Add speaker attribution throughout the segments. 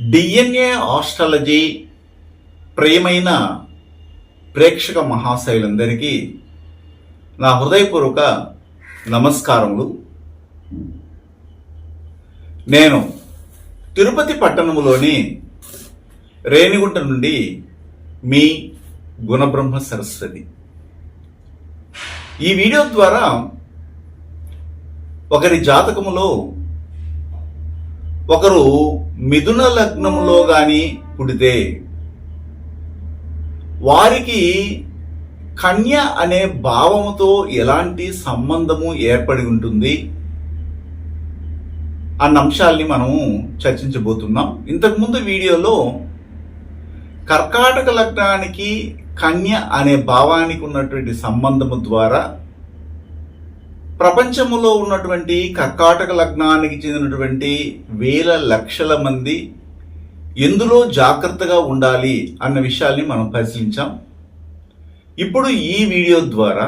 Speaker 1: DNA astrology ప్రియమైన ప్రేక్షక మహాశైలందరికీ నా హృదయపూర్వక నమస్కారములు. నేను తిరుపతి పట్టణములోని రేణిగుంట నుండి మీ గుణబ్రహ్మ సరస్వతి. ఈ వీడియో ద్వారా ఒకరి జాతకములో ఒకరు మిథున లగ్నంలో గాని పుడితే వారికి కన్య అనే భావముతో ఎలాంటి సంబంధము ఏర్పడి ఉంటుంది అన్న అంశాల్ని మనము చర్చించబోతున్నాం. ఇంతకుముందు వీడియోలో కర్కాటక లగ్నానికి కన్య అనే భావానికి ఉన్నటువంటి సంబంధము ద్వారా ప్రపంచంలో ఉన్నటువంటి కర్కాటక లగ్నానికి చెందినటువంటి వేల లక్షల మంది ఎందులో జాగ్రత్తగా ఉండాలి అన్న విషయాల్ని మనం పరిశీలించాం. ఇప్పుడు ఈ వీడియో ద్వారా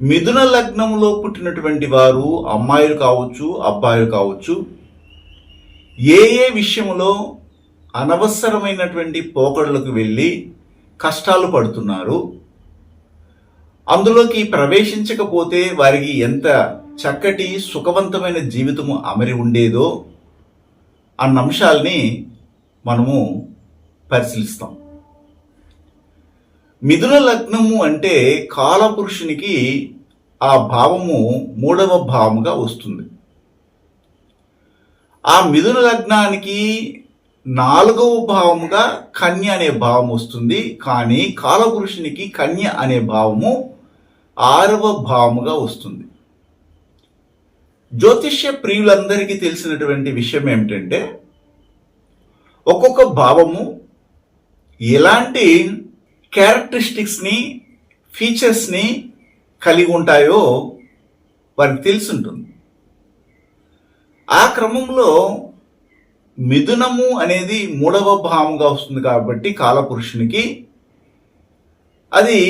Speaker 1: మిథున లగ్నంలో పుట్టినటువంటి వారు అమ్మాయిలు కావచ్చు అబ్బాయిలు కావచ్చు ఏ ఏ విషయంలో అనవసరమైనటువంటి పోకడలకు వెళ్ళి కష్టాలు పడుతున్నారు అందులోకి ప్రవేశించకపోతే వారికి ఎంత చక్కటి సుఖవంతమైన జీవితము అమరి ఉండేదో అన్న అంశాల్ని మనము పరిశీలిస్తాం. మిథున లగ్నము అంటే కాలపురుషునికి ఆ భావము మూడవ భావముగా వస్తుంది. ఆ మిథున లగ్నానికి నాలుగవ భావముగా కన్య అనే భావం వస్తుంది. కానీ కాలపురుషునికి కన్య అనే భావము ఆరవ భావముగా వస్తుంది. జ్యోతిష్య ప్రియులందరికీ తెలిసినటువంటి విషయం ఏమిటంటే ఒక్కొక్క భావము ఎలాంటి క్యారెక్టరిస్టిక్స్ని ఫీచర్స్ని కలిగి ఉంటాయో వారికి తెలుసుంటుంది. ఆ క్రమంలో మిథునము అనేది మూడవ భావంగా వస్తుంది కాబట్టి కాలపురుషునికి అది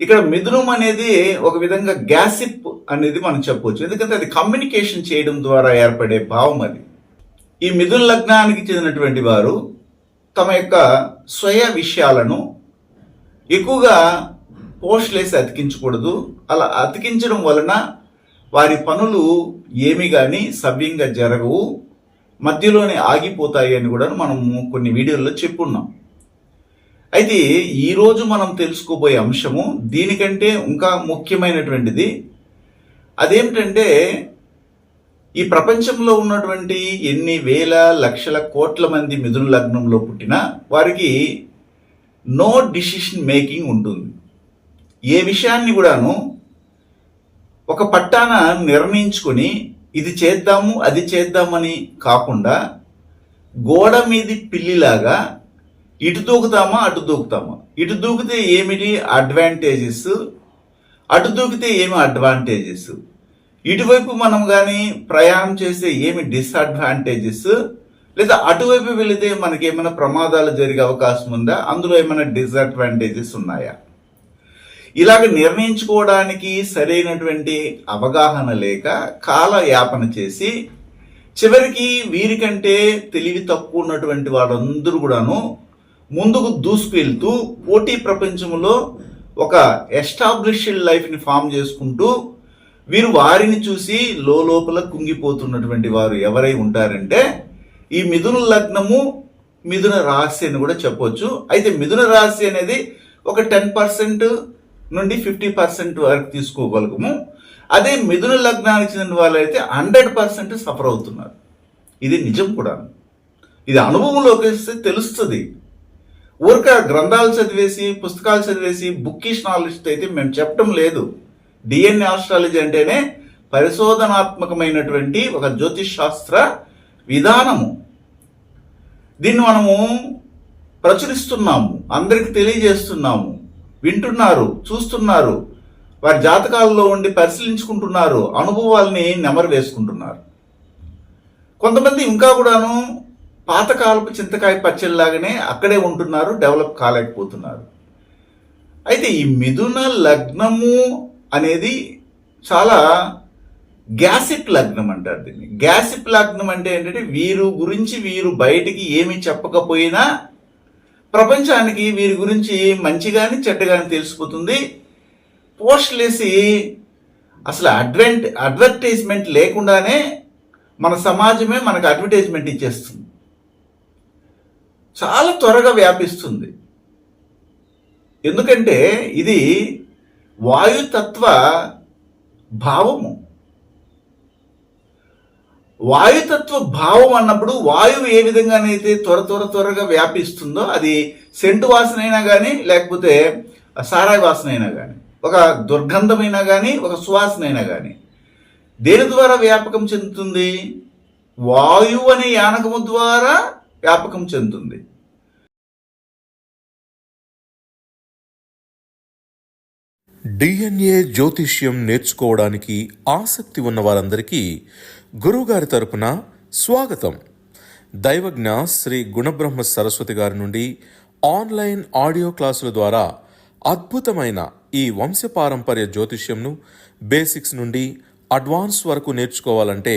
Speaker 1: ఇక్కడ మిథునం అనేది ఒక విధంగా గ్యాసిప్ అనేది మనం చెప్పవచ్చు. ఎందుకంటే అది కమ్యూనికేషన్ చేయడం ద్వారా ఏర్పడే భావం అది. ఈ మిథున లగ్నానికి చెందినటువంటి వారు తమ యొక్క స్వయ విషయాలను ఎక్కువగా పోస్ట్లేసి అతికించకూడదు. అలా అతికించడం వలన వారి పనులు ఏమి కానీ సవ్యంగా జరగవు. మధ్యలోనే ఆగిపోతాయి అని కూడా మనము కొన్ని వీడియోల్లో చెప్పున్నాం. అయితే ఈరోజు మనం తెలుసుకోబోయే అంశము దీనికంటే ఇంకా ముఖ్యమైనటువంటిది. అదేమిటంటే ఈ ప్రపంచంలో ఉన్నటువంటి ఎన్ని వేల లక్షల కోట్ల మంది మిథున లగ్నంలో పుట్టినా వారికి నో డిసిషన్ మేకింగ్ ఉంటుంది. ఏ విషయాన్ని కూడాను ఒక పట్టాన నిర్ణయించుకొని ఇది చేద్దాము అది చేద్దామని కాకుండా గోడ మీది పిల్లిలాగా ఇటు దూకుతామా అటు దూకుతామా? ఇటు దూకితే ఏమిటి అడ్వాంటేజెస్ అటు దూకితే ఏమి అడ్వాంటేజెస్ ఇటువైపు మనం కానీ ప్రయాణం చేస్తే ఏమి డిసడ్వాంటేజెస్ లేదా అటువైపు వెళితే మనకి ఏమైనా ప్రమాదాలు జరిగే అవకాశం ఉందా? అందులో ఏమైనా డిసడ్వాంటేజెస్ ఉన్నాయా? ఇలాగ నిర్ణయించుకోవడానికి సరైనటువంటి అవగాహన లేక కాల యాపన చేసి చివరికి వీరికంటే తెలివి తక్కువ ఉన్నటువంటి వాళ్ళందరూ కూడాను ముందుకు దూసుకువెళ్తూ పోటీ ప్రపంచంలో ఒక ఎస్టాబ్లిష్డ్ లైఫ్ని ఫామ్ చేసుకుంటూ వీరు వారిని చూసి లోపల కుంగిపోతున్నటువంటి వారు ఎవరై ఉంటారంటే ఈ మిథున లగ్నము మిథున రాశి అని కూడా చెప్పొచ్చు. అయితే మిథున రాశి అనేది ఒక టెన్ పర్సెంట్ నుండి ఫిఫ్టీ పర్సెంట్ వరకు తీసుకోగలగము. అదే మిథున లగ్నానికి చెందిన వాళ్ళైతే హండ్రెడ్ పర్సెంట్ సఫర్ అవుతున్నారు. ఇది నిజం కూడా ఇది అనుభవంలోకి వస్తే తెలుస్తుంది. ఊరిక గ్రంథాలు చదివేసి పుస్తకాలు చదివేసి బుక్కిష్ నాలెడ్జ్ అయితే మేము చెప్పడం లేదు. డిఎన్ఏ ఆస్ట్రాలజీ అంటేనే పరిశోధనాత్మకమైనటువంటి ఒక జ్యోతిష్ శాస్త్ర విధానము. దీన్ని మనము ప్రచురిస్తున్నాము అందరికి తెలియజేస్తున్నాము వింటున్నారు చూస్తున్నారు వారి జాతకాలలో ఉండి పరిశీలించుకుంటున్నారు అనుభవాల్ని నెమరు వేసుకుంటున్నారు. కొంతమంది ఇంకా కూడాను పాతకాలపు చింతకాయ పచ్చడిలాగానే అక్కడే ఉంటున్నారు డెవలప్ కాలేకపోతున్నారు. అయితే ఈ మిథున లగ్నము అనేది చాలా గ్యాసిప్ లగ్నం అంటారు దీన్ని. గ్యాసిప్ లగ్నం అంటే ఏంటంటే వీరు గురించి వీరు బయటికి ఏమి చెప్పకపోయినా ప్రపంచానికి వీరి గురించి మంచి కానీ చెడ్డ కానీ తెలిసిపోతుంది పోస్ట్లేసి అసలు అడ్వెంట్ అడ్వర్టైజ్మెంట్ లేకుండానే మన సమాజమే మనకు అడ్వర్టైజ్మెంట్ ఇచ్చేస్తుంది. చాలా త్వరగా వ్యాపిస్తుంది. ఎందుకంటే ఇది వాయుతత్వ భావము. వాయుతత్వ భావం అన్నప్పుడు వాయువు ఏ విధంగానైతే త్వర త్వర త్వరగా వ్యాపిస్తుందో అది సెంటు వాసన అయినా కానీ లేకపోతే సారాయి వాసన అయినా కానీ ఒక దుర్గంధమైనా కానీ ఒక సువాసన అయినా కానీ దేని ద్వారా వ్యాపకం చెందుతుంది? వాయువు అనే యానకము ద్వారా వ్యాపకం చెందుతుంది.
Speaker 2: డిఎన్ఏ జ్యోతిష్యం నేర్చుకోవడానికి ఆసక్తి ఉన్న వారందరికీ గురువుగారి తరపున స్వాగతం. దైవజ్ఞ శ్రీ గుణబ్రహ్మ సరస్వతి గారి నుండి ఆన్లైన్ ఆడియో క్లాసుల ద్వారా అద్భుతమైన ఈ వంశపారంపర్య జ్యోతిష్యంను బేసిక్స్ నుండి అడ్వాన్స్ వరకు నేర్చుకోవాలంటే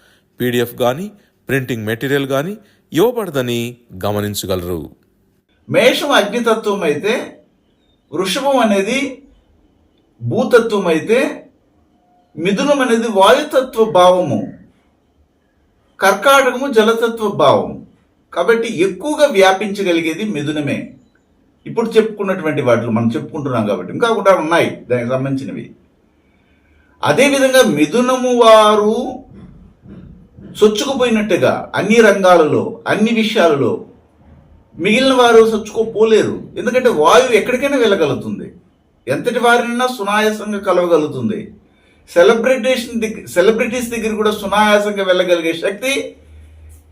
Speaker 2: పీడిఎఫ్ కానీ ప్రింటింగ్ మెటీరియల్ కానీ ఇవ్వబడదని గమనించగలరు.
Speaker 1: మేషం అగ్నితత్వం అయితే వృషభం అనేది భూతత్వం అయితే మిథునం అనేది వాయుతత్వ భావము కర్కాటకము జలతత్వ భావము. కాబట్టి ఎక్కువగా వ్యాపించగలిగేది మిథునమే. ఇప్పుడు చెప్పుకున్నటువంటి వాటిలో మనం చెప్పుకుంటున్నాం కాబట్టి ఇంకా కూడా ఉన్నాయి దానికి సంబంధించినవి. అదేవిధంగా మిథునము వారు చొచ్చుకుపోయినట్టుగా అన్ని రంగాలలో అన్ని విషయాలలో మిగిలిన వారు చొచ్చుకోపోలేరు ఎందుకంటే వాయువు ఎక్కడికైనా వెళ్ళగలుగుతుంది. ఎంతటి వారినైనా సునాయాసంగా కలవగలుగుతుంది. సెలబ్రిటేషన్ దగ్గర సెలబ్రిటీస్ దగ్గర కూడా సునాయాసంగా వెళ్ళగలిగే శక్తి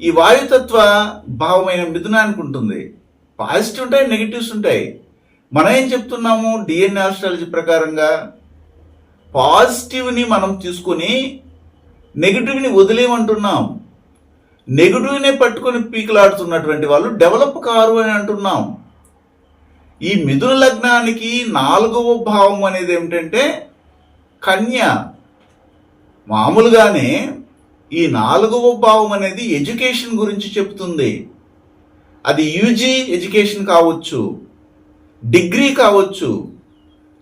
Speaker 1: ఈ వాయుతత్వ భావమైన మిథునానికి ఉంటుంది పాజిటివ్ ఉంటాయి నెగిటివ్స్ ఉంటాయి. మనం ఏం చెప్తున్నాము? డిఎన్ఏ ఆస్ట్రాలజీ ప్రకారంగా పాజిటివ్ని మనం తీసుకొని నెగిటివ్ని వదిలేయమంటున్నాం నెగిటివ్నే పట్టుకొని పీకులాడుతున్నటువంటి వాళ్ళు డెవలప్ కారు అని అంటున్నాం. ఈ మిథున లగ్నానికి నాలుగవ భావం అనేది ఏమిటంటే కన్య. మామూలుగానే ఈ నాలుగవ భావం అనేది ఎడ్యుకేషన్ గురించి చెప్తుంది. అది యూజీ ఎడ్యుకేషన్ కావచ్చు డిగ్రీ కావచ్చు.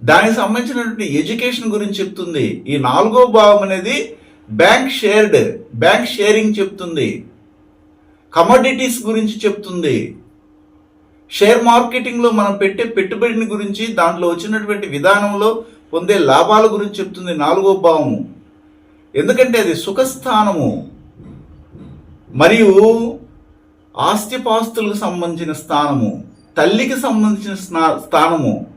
Speaker 1: దానికి సంబంధించినటువంటి ఎడ్యుకేషన్ గురించి చెప్తుంది. ఈ నాలుగో భావం అనేది బ్యాంక్ షేర్డ్ బ్యాంక్ షేరింగ్ చెప్తుంది. కమోడిటీస్ గురించి చెప్తుంది. షేర్ మార్కెటింగ్లో మనం పెట్టే పెట్టుబడిని గురించి దాంట్లో వచ్చినటువంటి విధానంలో పొందే లాభాల గురించి చెప్తుంది నాలుగో భావము. ఎందుకంటే అది సుఖస్థానము. మరియు ఆస్తిపాస్తులకు సంబంధించిన స్థానము తల్లికి సంబంధించిన స్థానము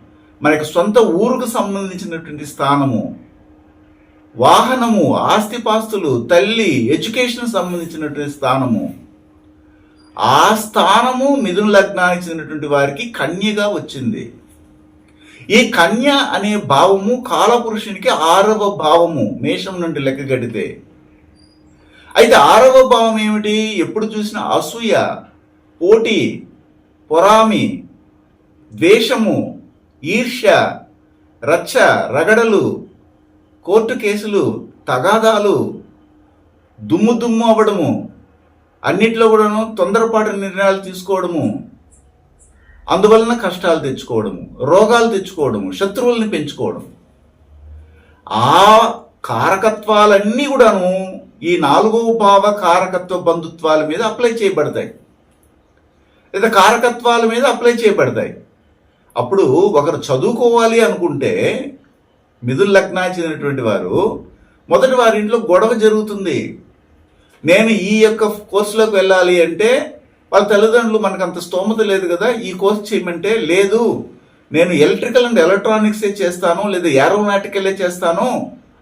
Speaker 1: మనకి సొంత ఊరుకు సంబంధించినటువంటి స్థానము. వాహనము ఆస్తిపాస్తులు తల్లి ఎడ్యుకేషన్ సంబంధించినటువంటి స్థానము. ఆ స్థానము మిథున లగ్నానికి చెందినటువంటి వారికి కన్యగా వచ్చింది. ఈ కన్య అనే భావము కాలపురుషునికి ఆరవ భావము మేషం నుండి లెక్క గడితే అయితే ఆరవ భావం ఏమిటి? ఎప్పుడు చూసిన అసూయ పోటీ పొరామి ద్వేషము ఈర్ష్య రచ్చ రగడలు కోర్టు కేసులు తగాదాలు దుమ్ము దుమ్ము అవ్వడము అన్నిట్లో కూడాను తొందరపాటు నిర్ణయాలు తీసుకోవడము అందువలన కష్టాలు తెచ్చుకోవడము రోగాలు తెచ్చుకోవడము శత్రువుల్ని పెంచుకోవడం. ఆ కారకత్వాలన్నీ కూడాను ఈ నాలుగవ భావ కారకత్వ బంధుత్వాల మీద అప్లై చేయబడతాయి. లేదా కారకత్వాల మీద అప్లై చేయబడతాయి. అప్పుడు ఒకరు చదువుకోవాలి అనుకుంటే మిథున్ లగ్నానికి చెందినటువంటి వారు మొదటి వారి ఇంట్లో గొడవ జరుగుతుంది. నేను ఈ యొక్క కోర్సులోకి వెళ్ళాలి అంటే వాళ్ళ తల్లిదండ్రులు మనకు అంత స్తోమత లేదు కదా ఈ కోర్స్ చేయమంటే లేదు. నేను ఎలక్ట్రికల్ అండ్ ఎలక్ట్రానిక్సే చేస్తాను లేదా ఏరోనాటికలే చేస్తాను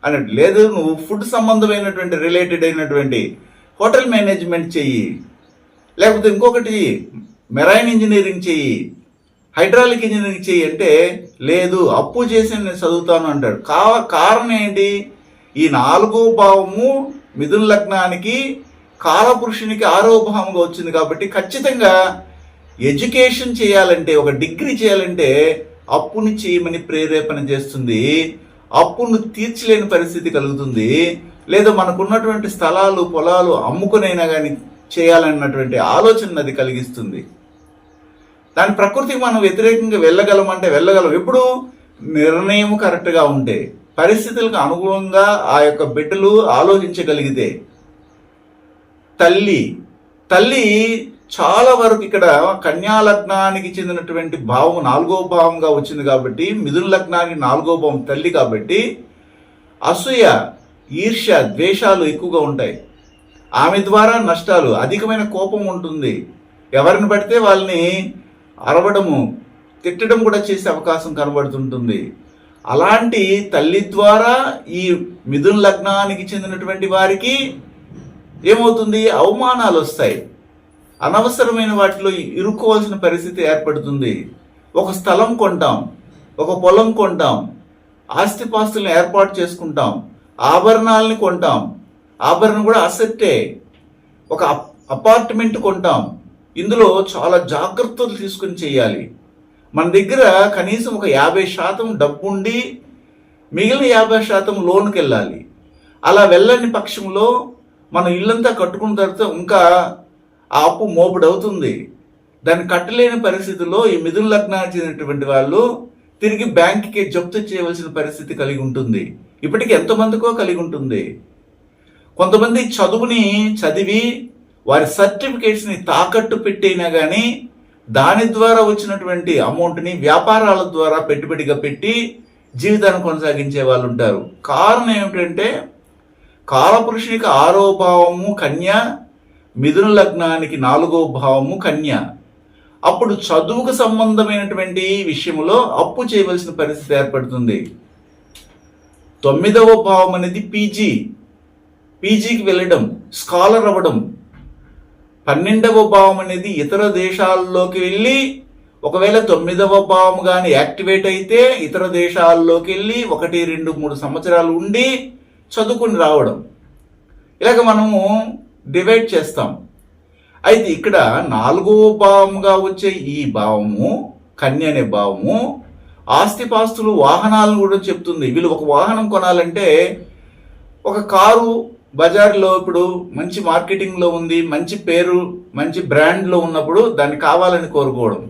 Speaker 1: అన్నట్టు. లేదు నువ్వు ఫుడ్ సంబంధమైనటువంటి రిలేటెడ్ అయినటువంటి హోటల్ మేనేజ్మెంట్ చెయ్యి. లేకపోతే ఇంకొకటి మెరైన్ ఇంజనీరింగ్ చెయ్యి. హైడ్రాలిక్ ఇంజనీరింగ్ చేయి అంటే లేదు అప్పు చేసి నేను చదువుతాను అంటాడు. కా కారణం ఏంటి? ఈ నాలుగో భావము మిథున లగ్నానికి కాలపురుషునికి ఆరో భావంగా వచ్చింది కాబట్టి ఖచ్చితంగా ఎడ్యుకేషన్ చేయాలంటే ఒక డిగ్రీ చేయాలంటే అప్పుని చేయమని ప్రేరేపణ చేస్తుంది. అప్పును తీర్చలేని పరిస్థితి కలుగుతుంది. లేదా మనకున్నటువంటి స్థలాలు పొలాలు అమ్ముకునైనా కానీ చేయాలన్నటువంటి ఆలోచన అది కలిగిస్తుంది. దాని ప్రకృతికి మనం వ్యతిరేకంగా వెళ్ళగలం అంటే వెళ్ళగలం. ఎప్పుడు నిర్ణయం కరెక్ట్గా ఉంటే పరిస్థితులకు అనుగుణంగా ఆ యొక్క బిడ్డలు ఆలోచించగలిగితే తల్లి తల్లి చాలా వరకు ఇక్కడ కన్యా లగ్నానికి చెందినటువంటి భావం నాలుగో భావంగా వచ్చింది కాబట్టి మిథున లగ్నానికి నాలుగో భావం తల్లి కాబట్టి అసూయ ఈర్ష్య ద్వేషాలు ఎక్కువగా ఉంటాయి. ఆమె ద్వారా నష్టాలు అధికమైన కోపం ఉంటుంది. ఎవరిని పడితే వాళ్ళని అరవడము తిట్టడం కూడా చేసే అవకాశం కనబడుతుంటుంది. అలాంటి తల్లి ద్వారా ఈ మిథున లగ్నానికి చెందినటువంటి వారికి ఏమవుతుంది? అవమానాలు వస్తాయి. అనవసరమైన వాటిలో ఇరుక్కోవాల్సిన పరిస్థితి ఏర్పడుతుంది. ఒక స్థలం కొంటాం ఒక పొలం కొంటాం ఆస్తిపాస్తులను ఏర్పాటు చేసుకుంటాం ఆభరణాలని కొంటాం. ఆభరణం కూడా అసెట్టే. ఒక అప్- అపార్ట్మెంట్ కొంటాం. ఇందులో చాలా జాగ్రత్తలు తీసుకుని చేయాలి. మన దగ్గర కనీసం ఒక యాభై శాతం డబ్బుండి మిగిలిన యాభై శాతం లోన్కి వెళ్ళాలి అలా వెళ్ళని పక్షంలో మనం ఇల్లంతా కట్టుకున్న తర్వాత ఇంకా ఆ అప్పు మోపుడవుతుంది. దాన్ని కట్టలేని పరిస్థితుల్లో ఈ మిథున లగ్నానికి చెందినటువంటి వాళ్ళు తిరిగి బ్యాంక్కి జప్తు చేయవలసిన పరిస్థితి కలిగి ఉంటుంది. ఇప్పటికి ఎంతమందికో కలిగి ఉంటుంది. కొంతమంది చదువుని చదివి వారి సర్టిఫికేట్స్ని తాకట్టు పెట్టినా కానీ దాని ద్వారా వచ్చినటువంటి అమౌంట్ని వ్యాపారాల ద్వారా పెట్టుబడిగా పెట్టి జీవితాన్ని కొనసాగించే వాళ్ళు ఉంటారు. కారణం ఏమిటంటే కాలపురుషునికి ఆరో భావము కన్య మిథున లగ్నానికి నాలుగో భావము కన్య. అప్పుడు చదువుకు సంబంధమైనటువంటి విషయంలో అప్పు చేయవలసిన పరిస్థితి ఏర్పడుతుంది. తొమ్మిదవ భావం అనేది పీజీ. పీజీకి వెళ్ళడం స్కాలర్ అవ్వడం పన్నెండవ భావం అనేది ఇతర దేశాల్లోకి వెళ్ళి ఒకవేళ తొమ్మిదవ భావం కానీ యాక్టివేట్ అయితే ఇతర దేశాల్లోకి వెళ్ళి ఒకటి రెండు మూడు సంవత్సరాలు ఉండి చదువుకుని రావడం. ఇలాగ మనము డివైడ్ చేస్తాం. అయితే ఇక్కడ నాలుగవ భావముగా వచ్చే ఈ భావము కన్య అనే భావము ఆస్తిపాస్తులు వాహనాలను కూడా చెప్తుంది. వీళ్ళు ఒక వాహనం కొనాలంటే ఒక కారు బజార్లో ఇప్పుడు మంచి మార్కెటింగ్లో ఉంది మంచి పేరు మంచి బ్రాండ్లో ఉన్నప్పుడు దాన్ని కావాలని కోరుకోవడం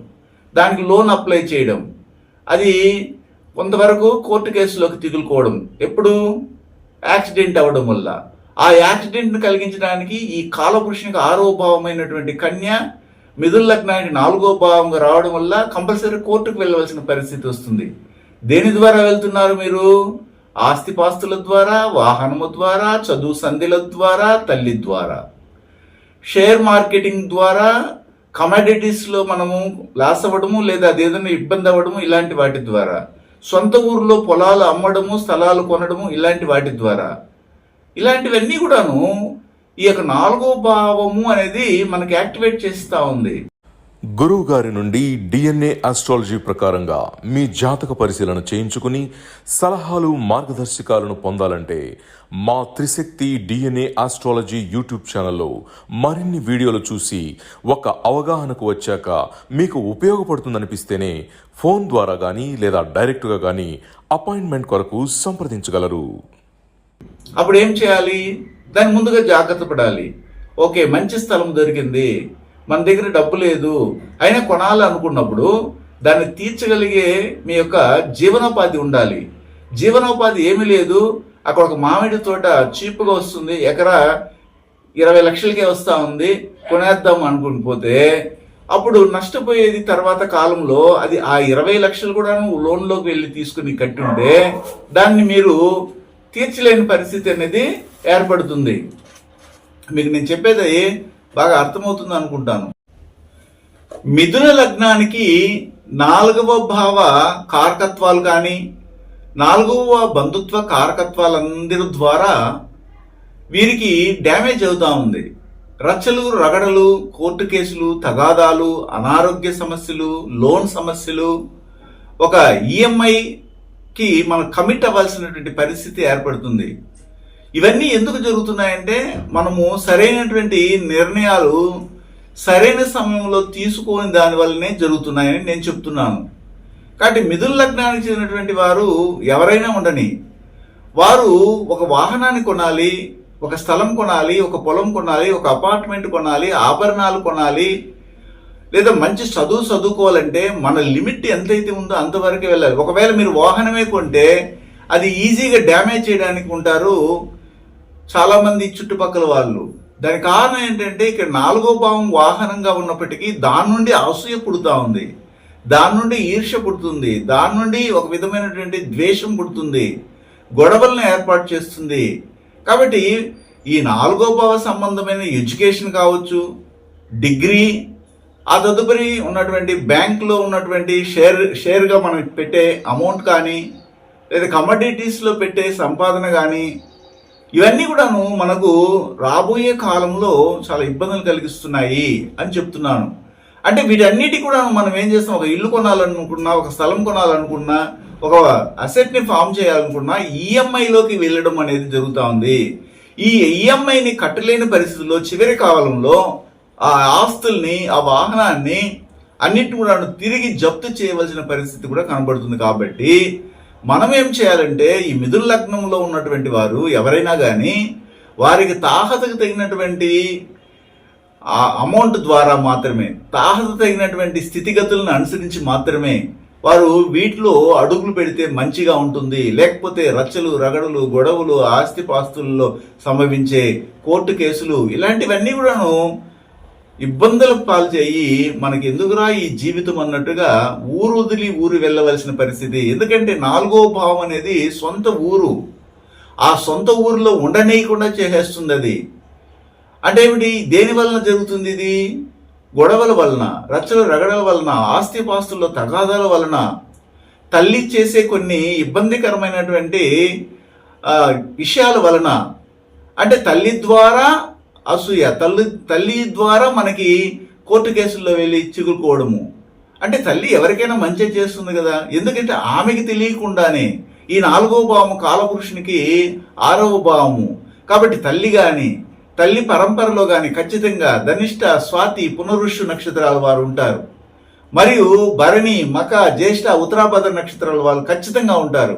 Speaker 1: దానికి లోన్ అప్లై చేయడం అది కొంతవరకు కోర్టు కేసులోకి తిగులుకోవడం ఎప్పుడు యాక్సిడెంట్ అవ్వడం వల్ల. ఆ యాక్సిడెంట్ను కలిగించడానికి ఈ కాలపురుషునికి ఆరో భావమైనటువంటి కన్య మిథున లగ్నానికి నాలుగో భావంగా రావడం వల్ల కంపల్సరీ కోర్టుకు వెళ్ళవలసిన పరిస్థితి వస్తుంది. దేని ద్వారా వెళ్తున్నారు మీరు? ఆస్తిపాస్తుల ద్వారా వాహనము ద్వారా చదువు సంధిల ద్వారా తల్లి ద్వారా. షేర్ మార్కెటింగ్ ద్వారా కమాడిటీస్లో మనము లాస్ అవ్వడము లేదా అదేదైనా ఇబ్బంది అవ్వడము ఇలాంటి వాటి ద్వారా. సొంత ఊర్లో పొలాలు అమ్మడము స్థలాలు కొనడము ఇలాంటి వాటి ద్వారా. ఇలాంటివన్నీ కూడాను ఈ యొక్క నాలుగో భావము అనేది మనకి యాక్టివేట్ చేస్తూ ఉంది.
Speaker 2: గురువు గారి నుండి డిఎన్ఏ ఆస్ట్రాలజీ ప్రకారంగా మీ జాతక పరిశీలన చేయించుకుని సలహాలు మార్గదర్శకాలను పొందాలంటే మా త్రిశక్తి డిఎన్ఏ ఆస్ట్రాలజీ యూట్యూబ్ ఛానల్లో మరిన్ని వీడియోలు చూసి ఒక అవగాహనకు వచ్చాక మీకు ఉపయోగపడుతుందనిపిస్తేనే ఫోన్ ద్వారా కానీ లేదా డైరెక్ట్గా కానీ అపాయింట్మెంట్ కొరకు సంప్రదించగలరు.
Speaker 1: అప్పుడు ఏం చేయాలి? దాని ముందుగా జాగ్రత్త పడాలి. ఓకే మంచి స్థలం దొరికింది. మన దగ్గర డబ్బు లేదు. అయినా కొనాలనుకున్నప్పుడు దాన్ని తీర్చగలిగే మీ యొక్క జీవనోపాధి ఉండాలి. జీవనోపాధి ఏమీ లేదు. అక్కడ ఒక మామిడి తోట చీప్గా వస్తుంది. ఎకరా ఇరవై లక్షలకే వస్తూ ఉంది. కొనేద్దాం అనుకుని పోతే అప్పుడు నష్టపోయేది తర్వాత కాలంలో అది ఆ ఇరవై లక్షలు కూడా లోన్లోకి వెళ్ళి తీసుకుని కట్టుంటే దాన్ని మీరు తీర్చలేని పరిస్థితి అనేది ఏర్పడుతుంది. మీకు నేను చెప్పేది బాగా అర్థమవుతుంది అనుకుంటాను మిథున లగ్నానికి నాలుగవ భావ కారకత్వాలు కానీ నాలుగవ బంధుత్వ కారకత్వాలందరి ద్వారా వీరికి డ్యామేజ్ అవుతా ఉంది. రచ్చలు రగడలు కోర్టు కేసులు తగాదాలు అనారోగ్య సమస్యలు లోన్ సమస్యలు ఒక ఈఎంఐకి మనం కమిట్ అవ్వాల్సినటువంటి పరిస్థితి ఏర్పడుతుంది. ఇవన్నీ ఎందుకు జరుగుతున్నాయంటే మనము సరైనటువంటి నిర్ణయాలు సరైన సమయంలో తీసుకోని దాని వల్లనే జరుగుతున్నాయని నేను చెప్తున్నాను. కాబట్టి మిథున లగ్నానికి చెందినటువంటి వారు ఎవరైనా ఉండని వారు ఒక వాహనాన్ని కొనాలి ఒక స్థలం కొనాలి ఒక పొలం కొనాలి ఒక అపార్ట్మెంట్ కొనాలి ఆభరణాలు కొనాలి లేదా మంచి చదువు చదువుకోవాలంటే మన లిమిట్ ఎంతైతే ఉందో అంతవరకు వెళ్ళాలి. ఒకవేళ మీరు వాహనమే కొంటే అది ఈజీగా డ్యామేజ్ చేయడానికి ఉంటారు చాలా మంది చుట్టుపక్కల వాళ్ళు. దాని కారణం ఏంటంటే ఇక్కడ నాలుగో భావం వాహనంగా ఉన్నప్పటికీ దాని నుండి అసూయ పుడుతూ ఉంది. దాని నుండి ఈర్ష్య పుడుతుంది. దాని నుండి ఒక విధమైనటువంటి ద్వేషం పుడుతుంది. గొడవలను ఏర్పాటు చేస్తుంది. కాబట్టి ఈ నాలుగో భావ సంబంధమైన ఎడ్యుకేషన్ కావచ్చు డిగ్రీ ఆ తదుపరి ఉన్నటువంటి బ్యాంకులో ఉన్నటువంటి షేర్ షేర్గా మనం పెట్టే అమౌంట్ కానీ లేదా కమోడిటీస్లో పెట్టే సంపాదన కానీ ఇవన్నీ కూడాను మనకు రాబోయే కాలంలో చాలా ఇబ్బందులు కలిగిస్తున్నాయి అని చెప్తున్నాను. అంటే వీటన్నిటి కూడా మనం ఏం చేస్తాం? ఒక ఇల్లు కొనాలనుకున్నా ఒక స్థలం కొనాలనుకున్నా ఒక అసెట్ని ఫామ్ చేయాలనుకున్నా ఈఎంఐలోకి వెళ్ళడం అనేది జరుగుతూ ఉంది. ఈ ఈఎంఐని కట్టలేని పరిస్థితుల్లో చివరి కాలంలో ఆ ఆస్తుల్ని ఆ వాహనాన్ని అన్నిటిని కూడా తిరిగి జప్తు చేయవలసిన పరిస్థితి కూడా కనబడుతుంది కాబట్టి మనం ఏం చేయాలంటే ఈ మిథున లగ్నంలో ఉన్నటువంటి వారు ఎవరైనా కానీ వారికి తాహతకు తగినటువంటి ఆ అమౌంట్ ద్వారా మాత్రమే తాహత తగినటువంటి స్థితిగతులను అనుసరించి మాత్రమే వారు వీటిలో అడుగులు పెడితే మంచిగా ఉంటుంది. లేకపోతే రచ్చలు రగడలు గొడవలు ఆస్తిపాస్తుల్లో సంభవించే కోర్టు కేసులు ఇలాంటివన్నీ కూడాను ఇబ్బందుల పాలు చేయి మనకి ఎందుకురా ఈ జీవితం అన్నట్టుగా ఊరు వదిలి ఊరు వెళ్ళవలసిన పరిస్థితి. ఎందుకంటే నాలుగో భావం అనేది సొంత ఊరు. ఆ సొంత ఊరిలో ఉండనీయకుండా చేసేస్తుంది అది అంటే ఏమిటి? దేని వలన జరుగుతుంది ఇది? గొడవల వలన రచ్చల రగడల వలన ఆస్తిపాస్తుల్లో తగాదాల వలన తల్లి చేసే కొన్ని ఇబ్బందికరమైనటువంటి విషయాల వలన. అంటే తల్లి ద్వారా అసూయ తల్లి తల్లి ద్వారా మనకి కోర్టు కేసుల్లో వెళ్ళి చిగురుకోవడము. అంటే తల్లి ఎవరికైనా మంచి చేస్తుంది కదా. ఎందుకంటే ఆమెకి తెలియకుండానే ఈ నాలుగో భావము కాలపురుషునికి ఆరవ భావము కాబట్టి తల్లి గాని తల్లి పరంపరలో గాని ఖచ్చితంగా ధనిష్ట స్వాతి పునరుషు నక్షత్రాల వారు ఉంటారు. మరియు భరణి మక జ్యేష్ఠ ఉత్తరాభద్ర నక్షత్రాల వారు ఖచ్చితంగా ఉంటారు.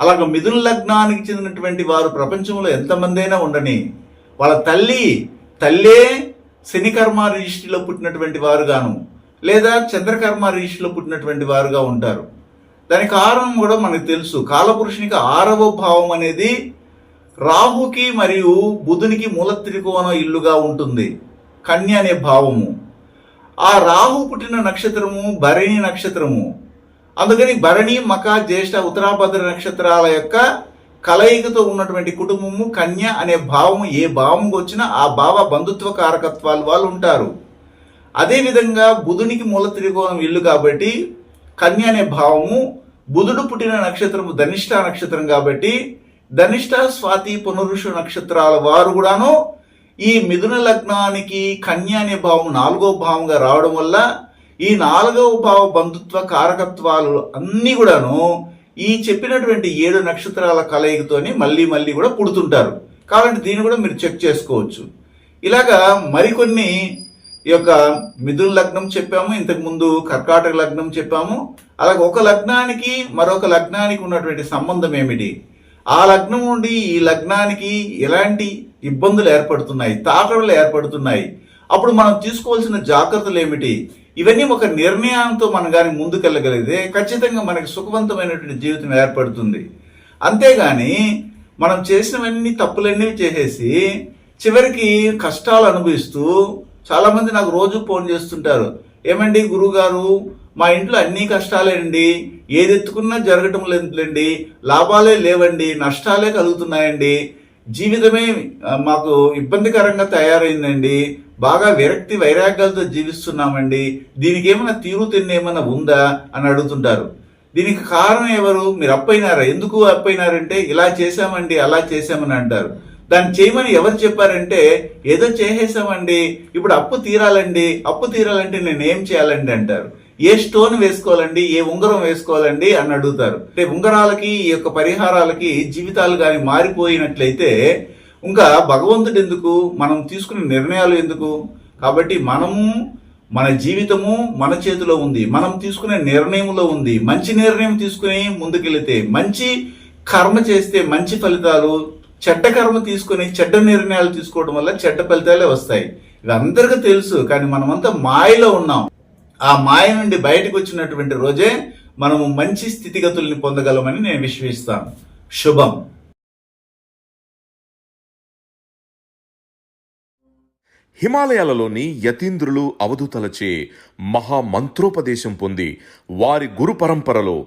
Speaker 1: అలాగే మిథున లగ్నానికి చెందినటువంటి వారు ప్రపంచంలో ఎంతమందైనా ఉండని వాళ్ళ తల్లి తల్లే శనికర్మ రిజిస్ట్రీలో పుట్టినటువంటి వారుగాను లేదా చంద్రకర్మ రిజిస్ట్రీలో పుట్టినటువంటి వారుగా ఉంటారు. దానికి కారణం కూడా మనకు తెలుసు. కాలపురుషునికి ఆరవ భావం అనేది రాహుకి మరియు బుధునికి మూల త్రికోణ ఇల్లుగా ఉంటుంది. కన్య అనే భావము. ఆ రాహు పుట్టిన నక్షత్రము భరణి నక్షత్రము. అందుకని భరణి మక జ్యేష్ఠ ఉత్తరాభద్ర నక్షత్రాల యొక్క కలయికతో ఉన్నటువంటి కుటుంబము కన్య అనే భావము ఏ భావంకి వచ్చినా ఆ భావ బంధుత్వ కారకత్వాలు వాళ్ళు ఉంటారు. అదేవిధంగా బుధునికి మూల త్రికోణం ఇల్లు కాబట్టి కన్య అనే భావము బుధుడు పుట్టిన నక్షత్రము ధనిష్ట నక్షత్రం కాబట్టి ధనిష్ట స్వాతి పునరుషు నక్షత్రాల వారు కూడాను ఈ మిథున లగ్నానికి కన్య అనే భావం నాలుగో భావంగా రావడం వల్ల ఈ నాలుగవ భావ బంధుత్వ కారకత్వాలు అన్నీ కూడాను ఈ చెప్పినటువంటి ఏడు నక్షత్రాల కలయికతోనే మళ్ళీ మళ్ళీ కూడా పుడుతుంటారు. కాబట్టి దీన్ని కూడా మీరు చెక్ చేసుకోవచ్చు. ఇలాగా మరికొన్ని ఈ యొక్క మిథున లగ్నం చెప్పాము ఇంతకుముందు కర్కాటక లగ్నం చెప్పాము. అలాగే ఒక లగ్నానికి మరొక లగ్నానికి ఉన్నటువంటి సంబంధం ఏమిటి? ఆ లగ్నం నుండి ఈ లగ్నానికి ఎలాంటి ఇబ్బందులు ఏర్పడుతున్నాయి? తాకడలు ఏర్పడుతున్నాయి? అప్పుడు మనం తీసుకోవాల్సిన జాగ్రత్తలు ఏమిటి? ఇవన్నీ ఒక నిర్ణయంతో మనం కానీ ముందుకెళ్ళగలిగితే ఖచ్చితంగా మనకి సుఖవంతమైనటువంటి జీవితం ఏర్పడుతుంది. అంతేగాని మనం చేసినవన్నీ తప్పులన్నీ చేసేసి చివరికి కష్టాలు అనుభవిస్తూ చాలామంది నాకు రోజు ఫోన్ చేస్తుంటారు. ఏమండి గురుగారు మా ఇంట్లో అన్ని కష్టాలేండి? ఏది ఎత్తుకున్నా జరగటం లేదులేండి? లాభాలే లేవండి? నష్టాలే కలుగుతున్నాయండి? జీవితమే మాకు ఇబ్బందికరంగా తయారైందండి. బాగా విరక్తి వైరాగ్యాలతో జీవిస్తున్నామండి. దీనికి ఏమైనా తీరుతెన్ను ఏమైనా ఉందా అని అడుగుతుంటారు. దీనికి కారణం ఎవరు? మీరు అప్పైనారా? ఎందుకు అప్పైనారంటే ఇలా చేశామండి అలా చేశామని అంటారు. దాన్ని చేయమని ఎవరు చెప్పారంటే ఏదో చేసేసామండి ఇప్పుడు అప్పు తీరాలండి అప్పు తీరాలంటే నేను ఏం చేయాలండి అంటారు. ఏ స్టోన్ వేసుకోవాలండి ఏ ఉంగరం వేసుకోవాలండి అని అడుగుతారు. అంటే ఉంగరాలకి ఈ యొక్క పరిహారాలకి జీవితాలు కానీ మారిపోయినట్లయితే ఇంకా భగవంతుడు ఎందుకు? మనం తీసుకునే నిర్ణయాలు ఎందుకు? కాబట్టి మనము మన జీవితము మన చేతిలో ఉంది. మనం తీసుకునే నిర్ణయంలో ఉంది. మంచి నిర్ణయం తీసుకుని ముందుకెళితే మంచి కర్మ చేస్తే మంచి ఫలితాలు చెడ్డ కర్మ తీసుకుని చెడ్డ నిర్ణయాలు తీసుకోవడం వల్ల చెడ్డ ఫలితాలే వస్తాయి. ఇవి అందరికీ తెలుసు కానీ మనమంతా మాయలో ఉన్నాం. ఆ మాయ నుండి బయటకు వచ్చినటువంటి రోజే మనము మంచి స్థితిగతుల్ని పొందగలమని నేను విశ్వసిస్తాను. శుభం.
Speaker 2: హిమాలయాలలోని యతీంద్రులు అవధూతలచే మహామంత్రోపదేశం పొంది వారి గురు పరంపరలో